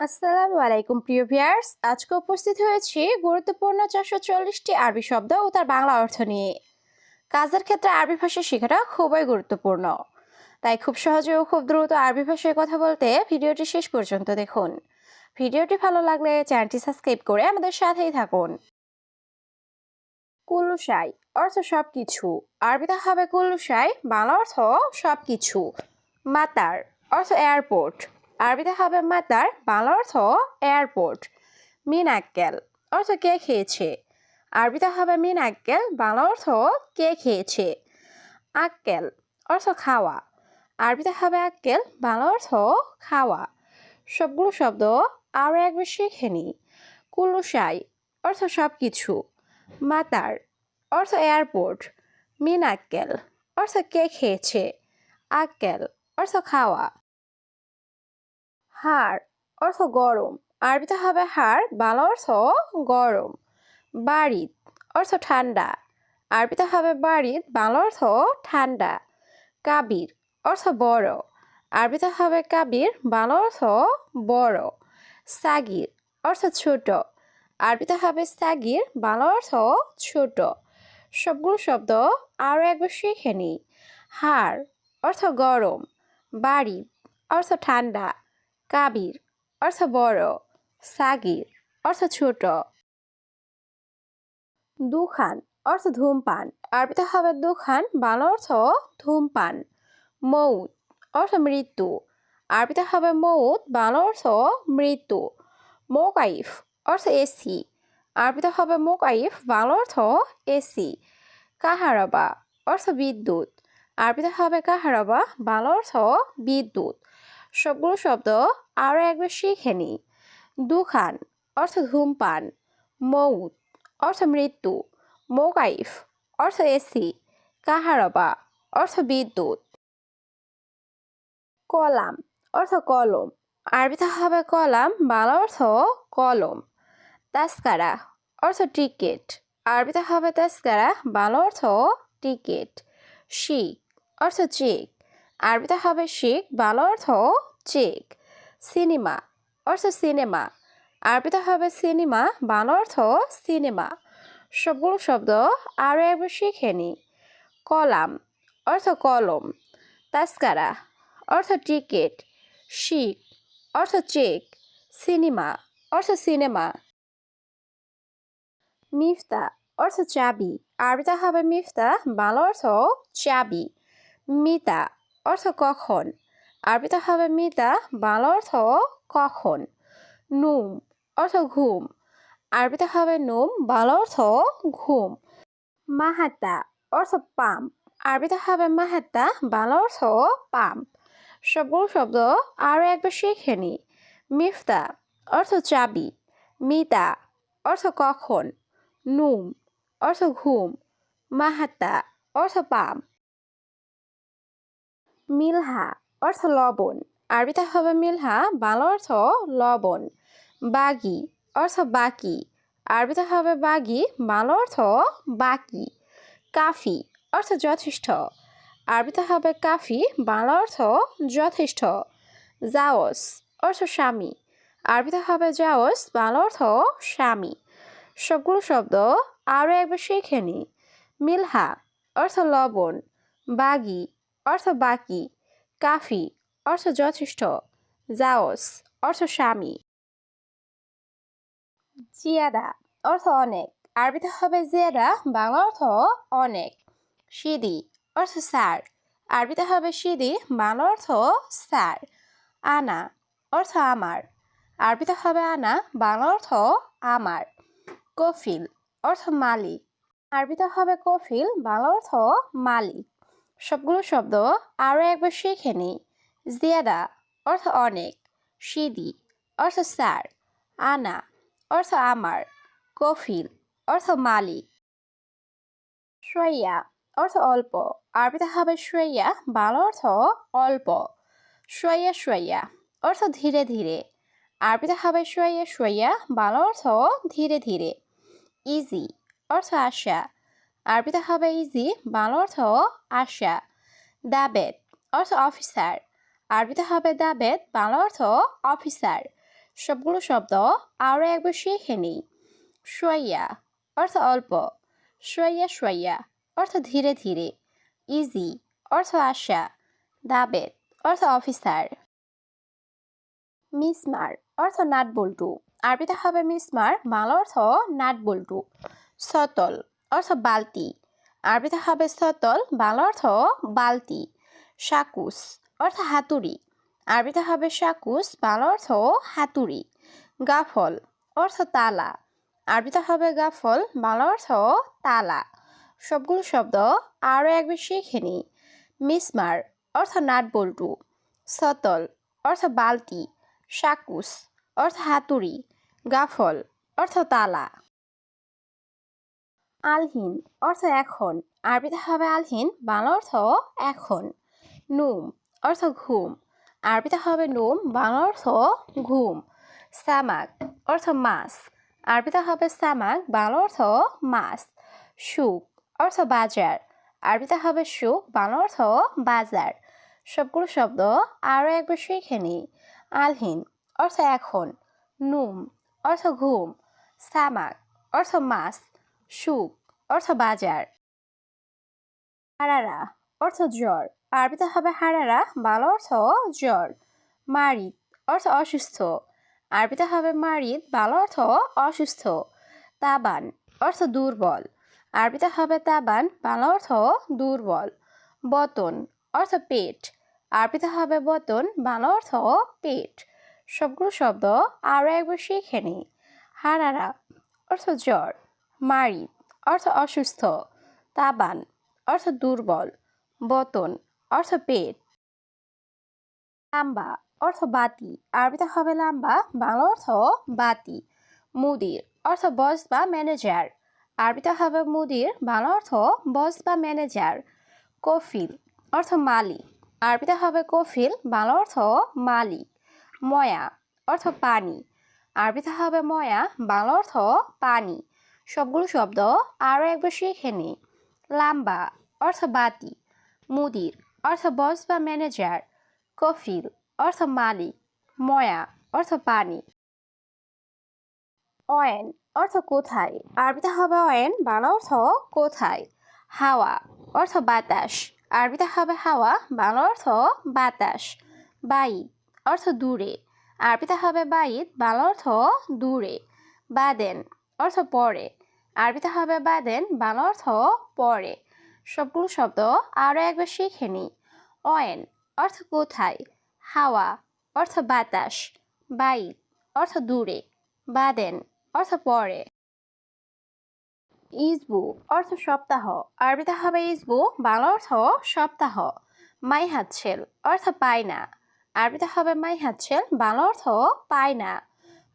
আসসালামু আলাইকুম, প্রিয় ভিয়ার্স আজকে উপস্থিত হয়েছি গুরুত্বপূর্ণ চারশো চল্লিশটি আরবি শব্দ ও তার বাংলা অর্থ নিয়ে। কাজের ক্ষেত্রে আরবি ভাষা শেখাটা খুবই গুরুত্বপূর্ণ। তাই খুব সহজে ও খুব দ্রুত আরবি ভাষায় কথা বলতে ভিডিওটি শেষ পর্যন্ত দেখুন। ভিডিওটি ভালো লাগলে চ্যানেলটি সাবস্ক্রাইব করে আমাদের সাথেই থাকুন। কুল্লুসাই অর্থ সব কিছু আরবিতে হবে কুল্লুসাই বাংলা অর্থ সব কিছু মাতার অর্থ এয়ারপোর্ট। আরবিতে হবে মাতার বাংলা অর্থ এয়ারপোর্ট মিন আক্কেল অর্থ কে খেয়েছে। আরবিতে হবে মিন আক্কেল বাংলা অর্থ কে খেয়েছে। আক্কেল, অর্থ খাওয়া। আরবিতে হবে আক্কেল, বাংলা অর্থ খাওয়া। সবগুলো শব্দ আরও একবার শিখে নি কুল্লুসাই অর্থ সব কিছু মাতার, অর্থ এয়ারপোর্ট মিন আক্কেল অর্থ কে খেয়েছে। আক্কেল, অর্থ খাওয়া। হাড়, অর্থ গরম। আরবিতে হবে হাড়, বাংলা অর্থ গরম। বাড়িত, অর্থ ঠান্ডা। আরবিতে হবে বাড়িত, বাংলা অর্থ ঠান্ডা। কাবির, অর্থ বড়। আরবিতে হবে কাবির, বাংলা অর্থ বড়। সাগির, অর্থ ছোট। আরবিতে হবে সাগির, বাংলা অর্থ ছোট। সবগুলো শব্দ আরও একবার শিখে নি হাড়, অর্থ গরম। বাড়ি অর্থ ঠান্ডা। কাবির, অর্থ বড়। সাগির, অর্থ ছোট। দুখান, অর্থ ধূমপান। আরবিতে হবে দুখান, বাংলা অর্থ ধূমপান। মৌত, অর্থ মৃত্যু। আরবিতে হবে মৌত, বাংলা অর্থ মৃত্যু। মোকাইফ, অর্থ এসি। আরবিতে হবে মোকাইফ, বাংলা অর্থ এসি। কাহারাবা, অর্থ বিদ্যুৎ। আরবিতে হবে কাহারাবা, বাংলা অর্থ বিদ্যুৎ। সবগুলো শব্দ আরও একবার শিখে নি দুখান, অর্থ ধূমপান। মৌত, অর্থ মৃত্যু। মোকাইফ, অর্থ এসি। কাহারবা, অর্থ বিদ্যুৎ। কলাম, অর্থ কলম। আরবিতে হবে কলাম, বাংলা অর্থ কলম। তাস্কারা, অর্থ টিকেট। আরবিতে হবে তাস্কারা, বাংলা অর্থ টিকেট। শিখ, অর্থ চেক আরবিতে হবে শিখ, বাংলা অর্থ চেক সিনেমা, অর্থ সিনেমা। আরবিতে হবে সিনেমা, বাংলা অর্থ সিনেমা। সবগুলো শব্দ আরও একবার শিখে নি কলাম, অর্থ কলম। তাস্কারা অর্থ টিকিট। শিখ, অর্থ চেক। সিনেমা, অর্থ সিনেমা। মিফতা, অর্থ চাবি। আরবিতে হবে মিফতা, বাংলা অর্থ চাবি। মিতা, অর্থ কখন। আরবিতে হবে মিতা, বাংলা অর্থ কখন? নুম, অর্থ ঘুম। আরবিতে হবে নুম, বাংলা অর্থ ঘুম। মাহাতা, অর্থ পাম্প। আরবিতে হবে মাহাতা, বাংলা অর্থ পাম্প। সবগুলো শব্দ আরও একবার শিখে নি। মিফতা, অর্থ চাবি। মিতা, অর্থ কখন? নুম, অর্থ ঘুম। মাহাতা, অর্থ পাম্প। মিলহা অর্থ লবণ। আরবিতে হবে মিলহা, বাংলা অর্থ লবণ। বাগি, অর্থ বাকি। আরবিতে হবে বাগি, বাংলা অর্থ বাকি। কাফি, অর্থ যথেষ্ট। আরবিতে হবে কাফি, বাংলা অর্থ যথেষ্ট। জাওস, অর্থ স্বামী। আরবিতে হবে জাওস, বাংলা অর্থ স্বামী। সবগুলো শব্দ আরও একবার শিখে নি। মিলহা, অর্থ লবণ। বাগি, অর্থ বাকি। কাফি, অর্থ যথেষ্ট। জাওস অর্থ স্বামী। জিয়াদা, অর্থ অনেক। আরবিতে হবে জিয়াদা, বাংলা অর্থ অনেক। সিদি, অর্থ স্যার। আরবিতে হবে সিদি, বাংলা অর্থ স্যার। আনা, অর্থ আমার। আরবিতে হবে আনা, বাংলা অর্থ আমার। কফিল, অর্থ মালিক। আরবিতে হবে কফিল, বাংলা অর্থ মালিক। সবগুলো শব্দ আরও একবার শিখে নি জিয়াদা অর্থ অনেক, সিদি অর্থ স্যার, আনা অর্থ আমার, কফিল অর্থ মালিক। শ্রেয়া অর্থ অল্প, আরবিতে হবে শ্রেয়া বাংলা অর্থ অল্প। শ্রেয়া শ্রেয়া অর্থ ধীরে ধীরে, আরবিতে হবে শ্রেয়া শ্রেয়া বাংলা অর্থ ধীরে ধীরে। ইজি অর্থ আশা আরবিতে হবে ইজি বাংলা অর্থ আশা। দাবেদ, অর্থ অফিসার আরবিতে হবে দাবেদ, বাংলা অর্থ অফিসার সবগুলো শব্দ আরও একবার শিখে নিই। সোয়াইয়া, অর্থ অল্প। সোয়াইয়া সোয়াইয়া, অর্থ ধীরে ধীরে। ইজি অর্থ আশা। দাবেদ, অর্থ অফিসার মিসমার অর্থ নাট বল্টু। আরবিতে হবে মিসমার বাংলা অর্থ নাট বল্টু। সতল অর্থ বালতি। আরবিতে হবে সতল বাংলা অর্থ বালতি। শাকুস অর্থ হাতুড়ি। আরবিতে হবে শাকুস বাংলা অর্থ হাতুড়ি। গাফল, অর্থ তালা। আরবিতে হবে গাফল, বাংলা অর্থ তালা। সবগুলো শব্দ আরও একবার শিখে নিই। মিসমার, অর্থ নাট বল্টু সতল অর্থ বালতি। শাকুস অর্থ হাতুড়ি। গাফল, অর্থ তালা। আলহিন, অর্থ এখন। আরবিতে হবে আলহিন, বাংলা অর্থ এখন। নুম, অর্থ ঘুম। আরবিতে হবে নুম, বাংলা অর্থ ঘুম। সামাক, অর্থ মাছ। আরবিতে হবে সামাক, বাংলা অর্থ মাছ। সুখ, অর্থ বাজার। আরবিতে হবে সুখ, বাংলা অর্থ বাজার। সবগুলো শব্দ আরও একবার শিখে নিই। আলহিন, অর্থ এখন। নুম, অর্থ ঘুম। সামাক, অর্থ মাছ। সুখ অর্থ বাজার। হারারা, অর্থ জ্বর। আরবিতে হবে হারারা, বাংলা অর্থ জ্বর। মারিদ, অর্থ অসুস্থ। আরবিতে হবে মারিদ, বাংলা অর্থ অসুস্থ। তাবান, অর্থ দুর্বল। আরবিতে হবে তাবান, বাংলা অর্থ দুর্বল। বতন, অর্থ পেট। আরবিতে হবে বতন, বাংলা অর্থ পেট। সবগুলো শব্দ আরও একবার শিখে নিই হারারা, অর্থ জ্বর। মারিদ অর্থ অসুস্থ, তাবান, অর্থ দুর্বল, বতন, অর্থ পেট। লাম্বা, অর্থ বাতি, আরবিতে হবে লাম্বা, বাংলা অর্থ বাতি। মুদির, অর্থ বস বা ম্যানেজার, আরবিতে হবে মুদির, বাংলা অর্থ বস বা ম্যানেজার। কফিল, অর্থ মালিক, আরবিতে হবে কফিল, বাংলা অর্থ মালিক। ময়া, অর্থ পানি, আরবিতে হবে ময়া, বাংলা অর্থ পানি। সবগুলো শব্দ আরও একবার শিখে নিই। লাম্বা অর্থ বাতি, মুদির অর্থ বস বা ম্যানেজার, কফিল অর্থ মালিক, ময়া অর্থ পানি। অয়েন অর্থ কোথায়? আরবিতে হবে অয়েন, বাংলা অর্থ কোথায়? হাওয়া অর্থ বাতাস, আরবিতে হবে হাওয়া, বাংলা অর্থ বাতাস। বাইদ অর্থ দূরে, আরবিতে হবে বাইদ বাংলা অর্থ দূরে। বাদেন অর্থ পরে। আরবিতে হবে বাদেন, বাংলা অর্থ পরে। সবগুলো শব্দ আরও একবার শিখে নিই। অয়েন, অর্থ কোথায়? হাওয়া, অর্থ বাতাস। বাইদ অর্থ দূরে। বাদেন, অর্থ পরে। ইজবু অর্থ সপ্তাহ। আরবিতে হবে ইজবু বাংলা অর্থ সপ্তাহ। মাই হাতছেল অর্থ পায় না আরবিতে হবে মাই হাতছেল বাংলা অর্থ পায় না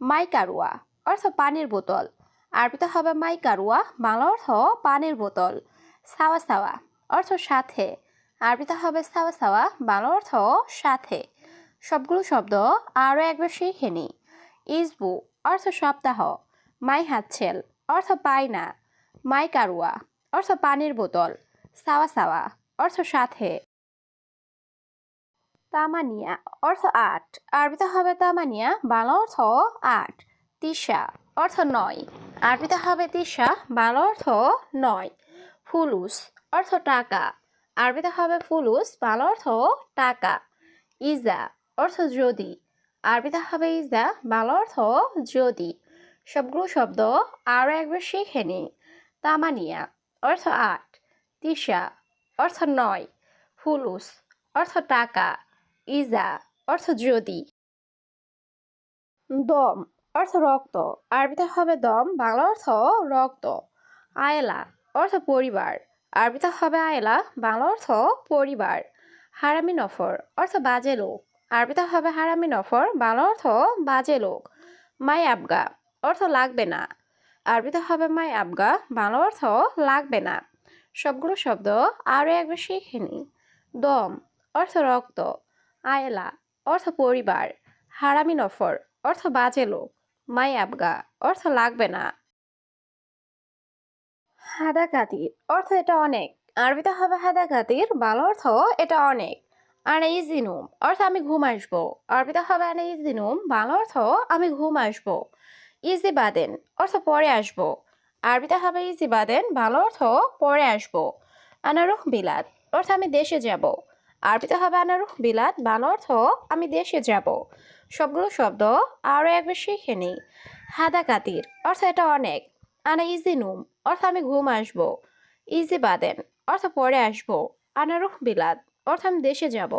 মাই কারুয়া অর্থ পানির বোতল। আরবিতে হবে মাই কারুয়া বাংলা অর্থ পানির বোতল। সাওয়া সাওয়া, অর্থ সাথে। আরবিতে হবে সাওয়া সাওয়া, বাংলা অর্থ সাথে। সবগুলো শব্দ আরও একবার শিখে নিই ইজবু অর্থ সপ্তাহ। মাই হাতছেল, অর্থ পায় না। মাই কারুয়া অর্থ পানির বোতল। সাওয়া সাওয়া, অর্থ সাথে। তামানিয়া, অর্থ আট। আরবিতে হবে তামানিয়া, বাংলা অর্থ আট। তিশা। অর্থ নয়। আরবিতে হবে তিশা বাংলা অর্থ নয়। ফুলুস, অর্থ টাকা। আরবিতে হবে ফুলুস, বাংলা অর্থ টাকা। ইজা, অর্থ যদি। আরবিতে হবে ইজা, বাংলা অর্থ যদি। সবগুলো শব্দ আরও একবার শিখে নিই তামানিয়া, অর্থ আট। তিশা অর্থ নয়। ফুলুস, অর্থ টাকা। ইজা, অর্থ যদি। দম অর্থ রক্ত। আরবিতে হবে দম, বাংলা অর্থ রক্ত। আয়লা, অর্থ পরিবার। আরবিতে হবে আয়লা, বাংলা অর্থ পরিবার। হারামি নফর, অর্থ বাজে লোক। আরবিতে হবে হারামি নফর, বাংলা অর্থ বাজে লোক। মাই আবগা, অর্থ লাগবে না। আরবিতে হবে মাই আবগা, বাংলা অর্থ লাগবে না। সবগুলো শব্দ আরও একবার শিখে নিই দম, অর্থ রক্ত। আয়লা, অর্থ পরিবার। হারামি নফর, অর্থ বাজে লোক। মাই আবগা অর্থ লাগবে না। হাদাকাতির অর্থ এটা অনেক। আরবিতে হবে হাদাকাতির বাংলা অর্থ এটা অনেক। আনা ইজিনুম অর্থ আমি ঘুম আসব। আরবিতে হবে আনা ইজিনুম বাংলা অর্থ আমি ঘুম আসব। ইজি বাদেন, অর্থ পরে আসব। আরবিতে হবে ইজি বাদেন, বাংলা অর্থ পরে আসব। আনারুহ বিলাদ অর্থ আমি দেশে যাব। আরবিতে হবে আনারুহ বিলাত, বান অর্থ আমি দেশে যাব। সবগুলো শব্দ আরও একবার শিখে নিই। হাদা কাতির অর্থ এটা অনেক। আনা ইজি নুম অর্থ আমি ঘুম আসব। ইজি বাদেন অর্থ পরে আসব। আনারুহ বিলাত অর্থ আমি দেশে যাব।